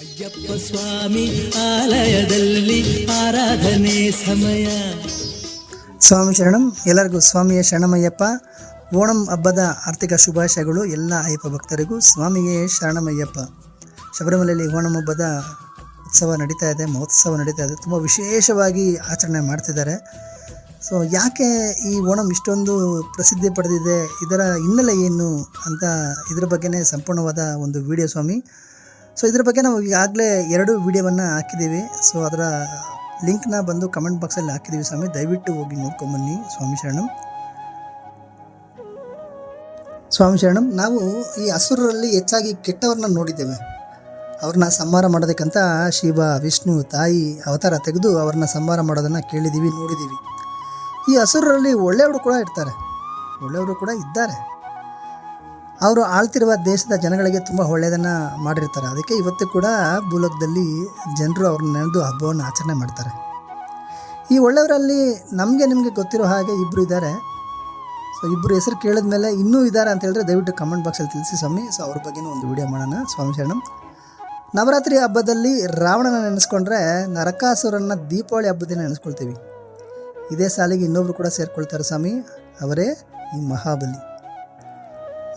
ಅಯ್ಯಪ್ಪ ಸ್ವಾಮಿ ಆಲಯದಲ್ಲಿ ಆರಾಧನೆ ಸಮಯ. ಸ್ವಾಮಿ ಶರಣಂ, ಎಲ್ಲರಿಗೂ ಸ್ವಾಮಿಯ ಶರಣಮಯ್ಯಪ್ಪ. ಓಣಂ ಹಬ್ಬದ ಆರ್ಥಿಕ ಶುಭಾಶಯಗಳು ಎಲ್ಲ ಅಯ್ಯಪ್ಪ ಭಕ್ತರಿಗೂ. ಸ್ವಾಮಿಯೇ ಶರಣಮಯ್ಯಪ್ಪ. ಶಬರಿಮಲೆಯಲ್ಲಿ ಓಣಂ ಹಬ್ಬದ ಉತ್ಸವ ನಡೀತಾ ಇದೆ, ಮಹೋತ್ಸವ ನಡೀತಾ ಇದೆ. ತುಂಬ ವಿಶೇಷವಾಗಿ ಆಚರಣೆ ಮಾಡ್ತಿದ್ದಾರೆ. ಸೊ ಯಾಕೆ ಈ ಓಣಂ ಇಷ್ಟೊಂದು ಪ್ರಸಿದ್ಧಿ ಪಡೆದಿದೆ, ಇದರ ಹಿನ್ನೆಲೆ ಏನು ಅಂತ ಇದ್ರ ಬಗ್ಗೆನೇ ಸಂಪೂರ್ಣವಾದ ಒಂದು ವಿಡಿಯೋ ಸ್ವಾಮಿ. ಸೊ ಇದ್ರ ಬಗ್ಗೆ ನಾವು ಈಗಾಗಲೇ ಎರಡು ವಿಡಿಯೋವನ್ನು ಹಾಕಿದ್ದೀವಿ. ಸೊ ಅದರ ಲಿಂಕ್ನ ಬಂದು ಕಮೆಂಟ್ ಬಾಕ್ಸಲ್ಲಿ ಹಾಕಿದ್ದೀವಿ ಸ್ವಾಮಿ. ದಯವಿಟ್ಟು ಹೋಗಿ ನೋಡ್ಕೊಂಬನ್ನಿ ಸ್ವಾಮಿ ಶರಣಂ. ಸ್ವಾಮಿ ಶರಣಂ, ನಾವು ಈ ಹಸುರರಲ್ಲಿ ಹೆಚ್ಚಾಗಿ ಕೆಟ್ಟವ್ರನ್ನ ನೋಡಿದ್ದೇವೆ. ಅವ್ರನ್ನ ಸಂಹಾರ ಮಾಡೋದಕ್ಕಂತ ಶಿವ, ವಿಷ್ಣು, ತಾಯಿ, ಅವತಾರ ತೆಗೆದು ಅವ್ರನ್ನ ಸಂಹಾರ ಮಾಡೋದನ್ನು ಕೇಳಿದ್ದೀವಿ, ನೋಡಿದ್ದೀವಿ. ಈ ಹಸುರರಲ್ಲಿ ಒಳ್ಳೆಯವರು ಕೂಡ ಇರ್ತಾರೆ. ಒಳ್ಳೆಯವರು ಕೂಡ ಇದ್ದಾರೆ. ಅವರು ಆಳ್ತಿರುವ ದೇಶದ ಜನಗಳಿಗೆ ತುಂಬ ಒಳ್ಳೆಯದನ್ನು ಮಾಡಿರ್ತಾರೆ. ಅದಕ್ಕೆ ಇವತ್ತು ಕೂಡ ಭೂಲೋಕದಲ್ಲಿ ಜನರು ಅವ್ರನ್ನ ನೆನೆದು ಹಬ್ಬವನ್ನು ಆಚರಣೆ ಮಾಡ್ತಾರೆ. ಈ ಒಳ್ಳೆಯವರಲ್ಲಿ ನಮಗೆ ನಿಮಗೆ ಗೊತ್ತಿರೋ ಹಾಗೆ ಇಬ್ಬರು ಇದ್ದಾರೆ. ಸೊ ಇಬ್ಬರು ಹೆಸರು ಕೇಳಿದ ಮೇಲೆ ಇನ್ನೂ ಇದ್ದಾರೆ ಅಂತ ಹೇಳಿದ್ರೆ ದಯವಿಟ್ಟು ಕಮೆಂಟ್ ಬಾಕ್ಸಲ್ಲಿ ತಿಳಿಸಿ ಸ್ವಾಮಿ. ಸೊ ಅವ್ರ ಬಗ್ಗೆನೂ ಒಂದು ವಿಡಿಯೋ ಮಾಡೋಣ. ಸ್ವಾಮಿ ಶರಣಂ. ನವರಾತ್ರಿ ಹಬ್ಬದಲ್ಲಿ ರಾವಣನ ನೆನೆಸ್ಕೊಂಡ್ರೆ ನರಕಾಸುರನ ದೀಪಾವಳಿ ಹಬ್ಬದಿಂದ ನೆನೆಸ್ಕೊಳ್ತೀವಿ. ಇದೇ ಸಾಲಿಗೆ ಇನ್ನೊಬ್ರು ಕೂಡ ಸೇರಿಕೊಳ್ತಾರೆ ಸ್ವಾಮಿ. ಅವರೇ ಈ ಮಹಾಬಲಿ.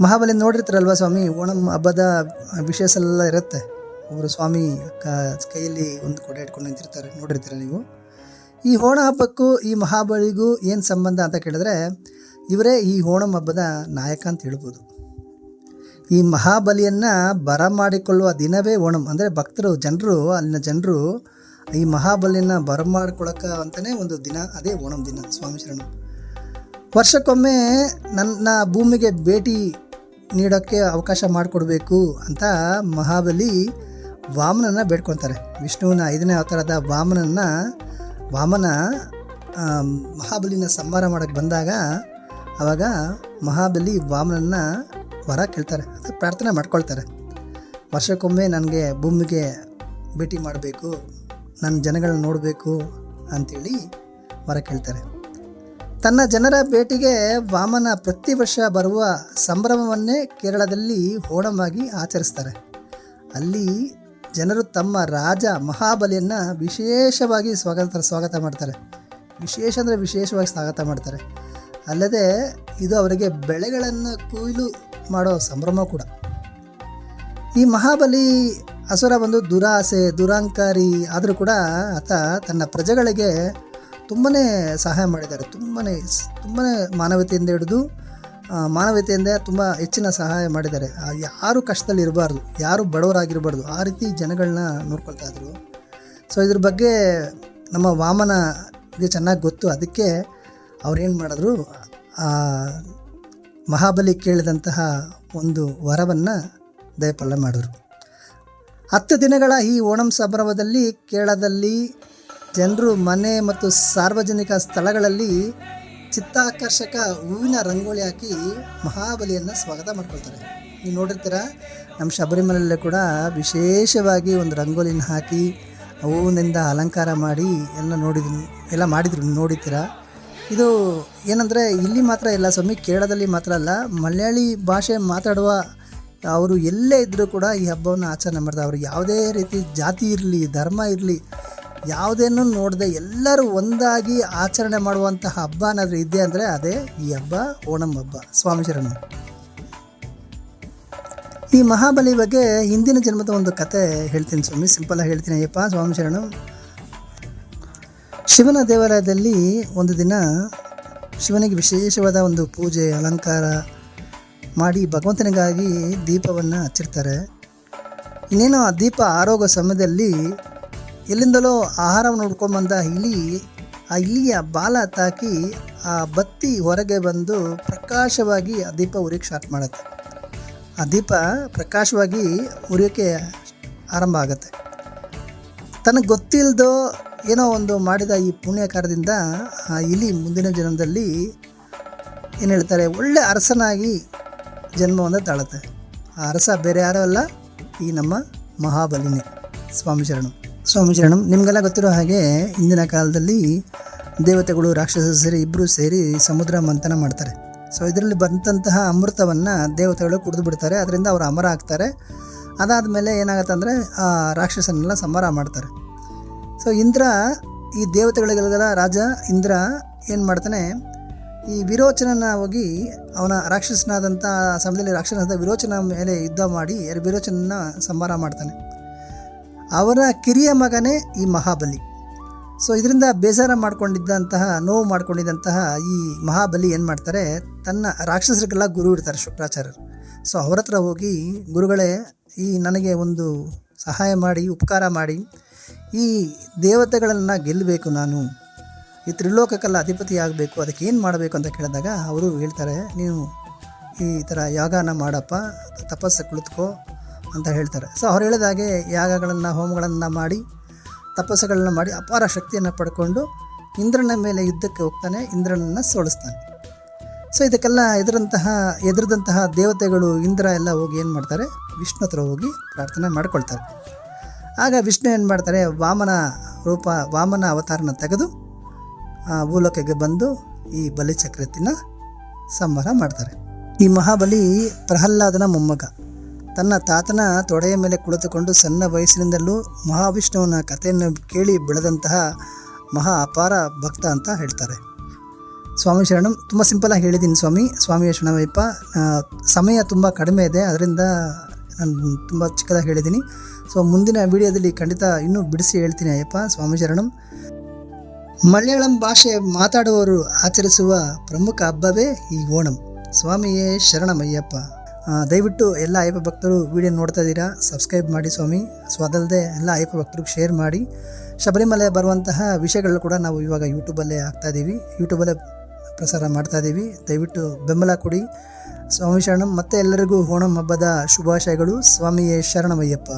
ಮಹಾಬಲಿ ನೋಡಿರ್ತಾರಲ್ವ ಸ್ವಾಮಿ? ಓಣಂ ಹಬ್ಬದ ವಿಶೇಷ ಎಲ್ಲ ಇರುತ್ತೆ. ಅವರು ಸ್ವಾಮಿ ಕ, ಕೈಯಲ್ಲಿ ಒಂದು ಕೊಡೆ ಇಟ್ಕೊಂಡು ನಿಂತಿರ್ತಾರೆ. ನೋಡಿರ್ತೀರ ನೀವು? ಈ ಓಣ ಹಬ್ಬಕ್ಕೂ, ಈ ಮಹಾಬಲಿಗೂ ಏನು ಸಂಬಂಧ ಅಂತ ಕೇಳಿದ್ರೆ, ಇವರೇ ಈ ಓಣಂ ಹಬ್ಬದ ನಾಯಕ ಅಂತ ಹೇಳ್ಬೋದು. ಈ ಮಹಾಬಲಿಯನ್ನು ಬರಮಾಡಿಕೊಳ್ಳುವ ದಿನವೇ ಓಣಂ. ಅಂದರೆ ಭಕ್ತರು, ಜನರು, ಅಲ್ಲಿನ ಜನರು ಈ ಮಹಾಬಲಿಯನ್ನು ಬರಮಾಡ್ಕೊಳಕ ಅಂತಲೇ ಒಂದು ದಿನ, ಅದೇ ಓಣಂ ದಿನ ಸ್ವಾಮಿ ಶರಣು. ವರ್ಷಕ್ಕೊಮ್ಮೆ ನನ್ನ ಭೂಮಿಗೆ ಭೇಟಿ ನೀಡೋಕ್ಕೆ ಅವಕಾಶ ಮಾಡಿಕೊಡ್ಬೇಕು ಅಂತ ಮಹಾಬಲಿ ವಾಮನನ್ನು ಬೇಡ್ಕೊತಾರೆ ವಿಷ್ಣುವಿನ ಐದನೇ ಅವತಾರದ ವಾಮನನ್ನ, ವಾಮನ ಮಹಾಬಲಿನ ಸಂಹಾರ ಮಾಡೋಕ್ಕೆ ಬಂದಾಗ ಆವಾಗ ಮಹಾಬಲಿ ವಾಮನನ್ನ ವರ ಕೇಳ್ತಾರೆ ಅದು ಪ್ರಾರ್ಥನೆ ಮಾಡ್ಕೊಳ್ತಾರೆ. ವರ್ಷಕ್ಕೊಮ್ಮೆ ನನಗೆ ಭೂಮಿಗೆ ಭೇಟಿ ಮಾಡಬೇಕು ನನ್ನ ಜನಗಳನ್ನ ನೋಡಬೇಕು ಅಂಥೇಳಿ ವರ ಕೇಳ್ತಾರೆ. ತನ್ನ ಜನರ ಭೇಟಿಗೆ ವಾಮನ ಪ್ರತಿ ವರ್ಷ ಬರುವ ಸಂಭ್ರಮವನ್ನೇ ಕೇರಳದಲ್ಲಿ ಓಣಮಾಗಿ ಆಚರಿಸ್ತಾರೆ. ಅಲ್ಲಿ ಜನರು ತಮ್ಮ ರಾಜ ಮಹಾಬಲಿಯನ್ನು ವಿಶೇಷವಾಗಿ ಸ್ವಾಗತ ಸ್ವಾಗತ ಮಾಡ್ತಾರೆ. ವಿಶೇಷ ಅಂದರೆ ವಿಶೇಷವಾಗಿ ಸ್ವಾಗತ ಮಾಡ್ತಾರೆ. ಅಲ್ಲದೆ ಇದು ಅವರಿಗೆ ಬೆಳೆಗಳನ್ನು ಕೊಯ್ಲು ಮಾಡೋ ಸಂಭ್ರಮ ಕೂಡ. ಈ ಮಹಾಬಲಿ ಅಸುರ ಒಂದು ದುರಾಸೆ, ದುರಾಂಕಾರಿ ಆದರೂ ಕೂಡ ಆತ ತನ್ನ ಪ್ರಜೆಗಳಿಗೆ ತುಂಬಾ ಸಹಾಯ ಮಾಡಿದ್ದಾರೆ. ತುಂಬಾ ತುಂಬಾ ಮಾನವತೆಯಿಂದ ಹಿಡಿದು ಮಾನವತೆಯಿಂದ ತುಂಬ ಹೆಚ್ಚಿನ ಸಹಾಯ ಮಾಡಿದ್ದಾರೆ. ಯಾರು ಕಷ್ಟದಲ್ಲಿ ಇರಬಾರ್ದು, ಯಾರು ಬಡವರಾಗಿರಬಾರ್ದು, ಆ ರೀತಿ ಜನಗಳನ್ನ ನೋಡ್ಕೊಳ್ತಾ ಇದ್ರು. ಸೊ ಇದ್ರ ಬಗ್ಗೆ ನಮ್ಮ ವಾಮನ ಇದು ಚೆನ್ನಾಗಿ ಗೊತ್ತು. ಅದಕ್ಕೆ ಅವ್ರೇನು ಮಾಡಿದ್ರು ಮಹಾಬಲಿ ಕೇಳಿದಂತಹ ಒಂದು ವರವನ್ನು ದಯಪಾಲನೆ ಮಾಡಿದ್ರು. ಹತ್ತು ದಿನಗಳ ಈ ಓಣಂ ಸಂಭ್ರಮದಲ್ಲಿ ಕೇರಳದಲ್ಲಿ ಜನರು ಮನೆ ಮತ್ತು ಸಾರ್ವಜನಿಕ ಸ್ಥಳಗಳಲ್ಲಿ ಚಿತ್ತಾಕರ್ಷಕ ಹೂವಿನ ರಂಗೋಲಿ ಹಾಕಿ ಮಹಾಬಲಿಯನ್ನು ಸ್ವಾಗತ ಮಾಡ್ಕೊಳ್ತಾರೆ. ನೀವು ನೋಡಿರ್ತೀರ ನಮ್ಮ ಶಬರಿಮಲೆಯಲ್ಲೇ ಕೂಡ ವಿಶೇಷವಾಗಿ ಒಂದು ರಂಗೋಲಿನ ಹಾಕಿ ಹೂವಿನಿಂದ ಅಲಂಕಾರ ಮಾಡಿ ಎಲ್ಲ ನೋಡಿದ್ರು ಎಲ್ಲ ಮಾಡಿದ್ರು, ನೋಡಿರ್ತೀರ? ಇದು ಏನಂದರೆ ಇಲ್ಲಿ ಮಾತ್ರ ಇಲ್ಲ, ಸ್ವಾಮಿ ಕೇರಳದಲ್ಲಿ ಮಾತ್ರ ಅಲ್ಲ, ಮಲಯಾಳಿ ಭಾಷೆ ಮಾತಾಡುವ ಅವರು ಎಲ್ಲೇ ಇದ್ದರೂ ಕೂಡ ಈ ಹಬ್ಬವನ್ನು ಆಚರಣೆ ಮಾಡ್ತಾರೆ. ಅವರು ಯಾವುದೇ ರೀತಿ ಜಾತಿ ಇರಲಿ, ಧರ್ಮ ಇರಲಿ ಯಾವುದೇನೂ ನೋಡದೆ ಎಲ್ಲರೂ ಒಂದಾಗಿ ಆಚರಣೆ ಮಾಡುವಂತಹ ಹಬ್ಬ ಏನಾದರೂ ಇದೆ ಅಂದರೆ ಅದೇ ಈ ಹಬ್ಬ, ಓಣಂ ಹಬ್ಬ. ಸ್ವಾಮಿ ಶರಣ. ಈ ಮಹಾಬಲಿ ಬಗ್ಗೆ ಹಿಂದಿನ ಜನ್ಮದ ಒಂದು ಕತೆ ಹೇಳ್ತೀನಿ ಸ್ವಾಮಿ ಸಿಂಪಲಾಗಿ ಹೇಳ್ತೀನಿ. ಅಯ್ಯಪ್ಪ, ಸ್ವಾಮಿ ಶರಣು. ಶಿವನ ದೇವಾಲಯದಲ್ಲಿ ಒಂದು ದಿನ ಶಿವನಿಗೆ ವಿಶೇಷವಾದ ಒಂದು ಪೂಜೆ, ಅಲಂಕಾರ ಮಾಡಿ ಭಗವಂತನಿಗಾಗಿ ದೀಪವನ್ನು ಹಚ್ಚಿರ್ತಾರೆ. ಇನ್ನೇನು ಆ ದೀಪ ಆರೋಗ್ಯ ಸಮಯದಲ್ಲಿ ಎಲ್ಲಿಂದಲೋ ಆಹಾರವನ್ನು ಹುಡ್ಕೊಂಬಂದ ಇಲಿ, ಆ ಇಲಿಯ ಬಾಲ ತಾಕಿ ಆ ಬತ್ತಿ ಹೊರಗೆ ಬಂದು ಪ್ರಕಾಶವಾಗಿ ಆ ದೀಪ ಉರಿಯೋಕ್ಕೆ ಸ್ಟಾರ್ಟ್ ಮಾಡುತ್ತೆ. ಆ ದೀಪ ಪ್ರಕಾಶವಾಗಿ ಉರಿಯೋಕ್ಕೆ ಆರಂಭ ಆಗುತ್ತೆ. ತನಗೆ ಗೊತ್ತಿಲ್ಲದೋ ಏನೋ ಒಂದು ಮಾಡಿದ ಈ ಪುಣ್ಯ ಕಾರ್ಯದಿಂದ ಆ ಇಲಿ ಮುಂದಿನ ಜನ್ಮದಲ್ಲಿ ಏನು ಹೇಳ್ತಾರೆ, ಒಳ್ಳೆ ಅರಸನಾಗಿ ಜನ್ಮವನ್ನು ತಾಳುತ್ತೆ. ಆ ಅರಸ ಬೇರೆ ಯಾರೂ ಅಲ್ಲ, ಈ ನಮ್ಮ ಮಹಾಬಲಿನಿ ಸ್ವಾಮಿ ಶರಣಂ. ಸ್ವಾಮಿ ಶರಣಂ. ನಿಮಗೆಲ್ಲ ಗೊತ್ತಿರೋ ಹಾಗೆ ಹಿಂದಿನ ಕಾಲದಲ್ಲಿ ದೇವತೆಗಳು, ರಾಕ್ಷಸರು ಸೇರಿ ಇಬ್ಬರು ಸೇರಿ ಸಮುದ್ರ ಮಂಥನ ಮಾಡ್ತಾರೆ. ಸೊ ಇದರಲ್ಲಿ ಬಂದಂತಹ ಅಮೃತವನ್ನು ದೇವತೆಗಳು ಕುಡಿದು ಬಿಡ್ತಾರೆ. ಅದರಿಂದ ಅವರು ಅಮರ ಆಗ್ತಾರೆ. ಅದಾದಮೇಲೆ ಏನಾಗುತ್ತೆ ಅಂದರೆ, ಆ ರಾಕ್ಷಸನೆಲ್ಲ ಸಂಹಾರ ಮಾಡ್ತಾರೆ. ಸೊ ಇಂದ್ರ, ಈ ದೇವತೆಗಳಿಗೆಲ್ಲ ರಾಜ, ಇಂದ್ರ ಏನು ಮಾಡ್ತಾನೆ, ಈ ವಿರೋಚನನ ಹೋಗಿ ಅವನ ರಾಕ್ಷಸನಾದಂಥ ಸಮಯದಲ್ಲಿ ರಾಕ್ಷಸನಾದ ವಿರೋಚನ ಮೇಲೆ ಯುದ್ಧ ಮಾಡಿ, ವಿರೋಚನನ ಸಂಹಾರ ಮಾಡ್ತಾನೆ. ಅವರ ಕಿರಿಯ ಮಗನೇ ಈ ಮಹಾಬಲಿ. ಸೊ ಇದರಿಂದ ಬೇಜಾರ ಮಾಡ್ಕೊಂಡಿದ್ದಂತಹ, ನೋವು ಮಾಡ್ಕೊಂಡಿದ್ದಂತಹ ಈ ಮಹಾಬಲಿ ಏನು ಮಾಡ್ತಾರೆ? ತನ್ನ ರಾಕ್ಷಸರಿಗೆಲ್ಲ ಗುರು ಇಡ್ತಾರೆ ಶುಕ್ರಾಚಾರ್ಯರು. ಸೊ ಅವ್ರ ಹತ್ರ ಹೋಗಿ ಗುರುಗಳೇ, ಈ ನನಗೆ ಒಂದು ಸಹಾಯ ಮಾಡಿ, ಉಪಕಾರ ಮಾಡಿ, ಈ ದೇವತೆಗಳನ್ನು ಗೆಲ್ಲಬೇಕು ನಾನು. ಈ ತ್ರಿಲೋಕಕ್ಕೆಲ್ಲ ಅಧಿಪತಿ ಆಗಬೇಕು, ಅದಕ್ಕೆ ಏನು ಮಾಡಬೇಕು ಅಂತ ಕೇಳಿದಾಗ, ಅವರು ಹೇಳ್ತಾರೆ ನೀವು ಈ ಥರ ಯಾಗಾನ ಮಾಡಪ್ಪ, ತಪಸ್ಸು ಕುಳಿತುಕೋ ಅಂತ ಹೇಳ್ತಾರೆ. ಸೊ ಅವ್ರು ಹೇಳಿದಾಗೆ ಯಾಗಗಳನ್ನು, ಹೋಮಗಳನ್ನು ಮಾಡಿ, ತಪಸ್ಸುಗಳನ್ನ ಮಾಡಿ ಅಪಾರ ಶಕ್ತಿಯನ್ನು ಪಡ್ಕೊಂಡು ಇಂದ್ರನ ಮೇಲೆ ಯುದ್ಧಕ್ಕೆ ಹೋಗ್ತಾನೆ, ಇಂದ್ರನನ್ನು ಸೋಲಿಸ್ತಾನೆ. ಸೊ ಇದಕ್ಕೆಲ್ಲ ಎದುರಂತಹ, ಎದುರದಂತಹ ದೇವತೆಗಳು ಇಂದ್ರ ಎಲ್ಲ ಹೋಗಿ ಏನು ಮಾಡ್ತಾರೆ? ವಿಷ್ಣು ಹತ್ರ ಹೋಗಿ ಪ್ರಾರ್ಥನೆ ಮಾಡ್ಕೊಳ್ತಾರೆ. ಆಗ ವಿಷ್ಣು ಏನು ಮಾಡ್ತಾರೆ? ವಾಮನ ರೂಪ, ವಾಮನ ಅವತಾರನ ತೆಗೆದು, ಆ ಭೂಲೋಕಕ್ಕೆ ಬಂದು ಈ ಬಲಿ ಚಕ್ರತಿನ ಸಂಹಾರ ಮಾಡ್ತಾರೆ. ಈ ಮಹಾಬಲಿ ಪ್ರಹ್ಲಾದನ ಮೊಮ್ಮಗ. ತನ್ನ ತಾತನ ತೊಡೆಯ ಮೇಲೆ ಕುಳಿತುಕೊಂಡು ಸಣ್ಣ ವಯಸ್ಸಿನಿಂದಲೂ ಮಹಾವಿಷ್ಣುವನ ಕಥೆಯನ್ನು ಕೇಳಿ ಬೆಳೆದಂತಹ ಮಹಾ ಅಪಾರ ಭಕ್ತ ಅಂತ ಹೇಳ್ತಾರೆ. ಸ್ವಾಮಿ ಶರಣಂ, ತುಂಬ ಸಿಂಪಲಾಗಿ ಹೇಳಿದ್ದೀನಿ ಸ್ವಾಮಿ. ಸ್ವಾಮಿಯ ಶರಣವಯ್ಯಪ್ಪ ಸಮಯ ತುಂಬ ಕಡಿಮೆ ಇದೆ, ಅದರಿಂದ ನಾನು ತುಂಬ ಚಿಕ್ಕದಾಗಿ ಹೇಳಿದ್ದೀನಿ ಸೊ ಮುಂದಿನ ವಿಡಿಯೋದಲ್ಲಿ ಖಂಡಿತ ಇನ್ನೂ ಬಿಡಿಸಿ ಹೇಳ್ತೀನಿ ಅಯ್ಯಪ್ಪ, ಸ್ವಾಮಿ ಶರಣಂ. ಮಲಯಾಳಂ ಭಾಷೆ ಮಾತಾಡುವವರು ಆಚರಿಸುವ ಪ್ರಮುಖ ಹಬ್ಬವೇ ಈ ಓಣಂ. ಸ್ವಾಮಿಯೇ ಶರಣಮಯ್ಯಪ್ಪ. ದಯವಿಟ್ಟು ಎಲ್ಲ ಅಯ್ಯಪ್ಪ ಭಕ್ತರು ವಿಡಿಯೋ ನೋಡ್ತಾ ಇದ್ದೀರಾ? ಸಬ್ಸ್ಕ್ರೈಬ್ ಮಾಡಿ ಸ್ವಾಮಿ. ಸೊ ಅದಲ್ಲದೆ ಎಲ್ಲ ಅಯ್ಯಪ್ಪ ಭಕ್ತರಿಗೆ ಶೇರ್ ಮಾಡಿ. ಶಬರಿಮಲೆ ಬರುವಂತಹ ವಿಷಯಗಳು ಕೂಡ ನಾವು ಇವಾಗ ಯೂಟ್ಯೂಬಲ್ಲೇ ಹಾಕ್ತಾ ಇದ್ದೀವಿ. ಯೂಟ್ಯೂಬಲ್ಲೇ ಪ್ರಸಾರ ಮಾಡ್ತಾ ಇದ್ದೀವಿ. ದಯವಿಟ್ಟು ಬೆಂಬಲ ಕೊಡಿ. ಸ್ವಾಮಿ ಶರಣಂ. ಮತ್ತೆ ಎಲ್ಲರಿಗೂ ಓಣಂ ಹಬ್ಬದ ಶುಭಾಶಯಗಳು. ಸ್ವಾಮಿಯೇ ಶರಣಮಯ್ಯಪ್ಪ.